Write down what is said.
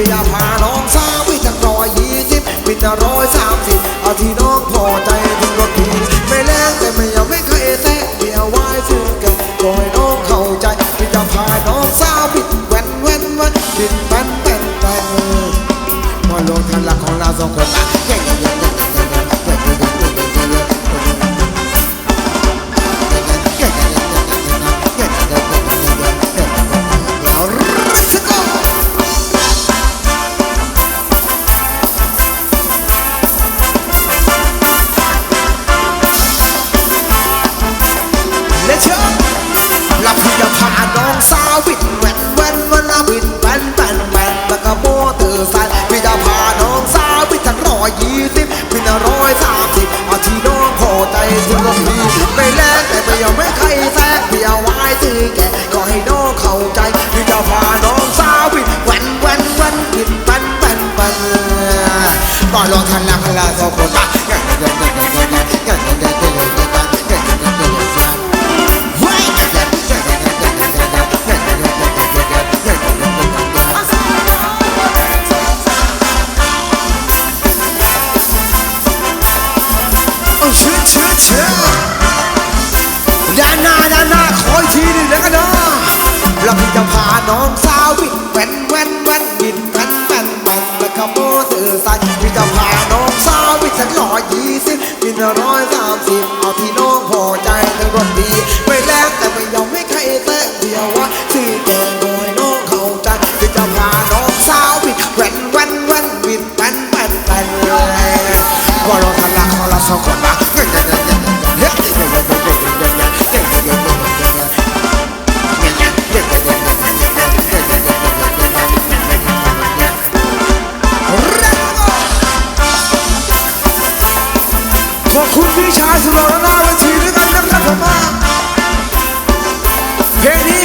พี่จะพาน้องสาววิ่งจะร้อยยี่สิบวิ่งจะร้อยสามสิบเอาที่น้องพอใจถึงรถพี่ไม่แลกแต่ไม่ยังไม่เคยแตะเดียวไว้ซื้อแกก็ให้น้องเข้าใจพี่จะพาน้องสาวบิดแว่นแว่นแว่นบิดแป้นแป้นแป้นมาลงทันหลักของเราสองคนนะแข่งกัน อนลองทันละพลาสองคนมาด้านหน้าด้านหน้าขออีกทีหนึ่งแล้วกันเนาะเราพี่จะพาน้อง สักร้อยยี่สิบกินร้อยสามสิบเอาที่น้องพอใจในรถดี ไม่แรงแต่ไม่ยอมให้ใครแตะเดียวว่าที่แกโดยน้องเข้าใจคือจะพาน้องสาวบิดแหวนแหวนแหวนบิดแหวนแหวนแหวนว่าเราทำละขเราสองคนรั Yazılarına ve tiri kaynım takıma Yeni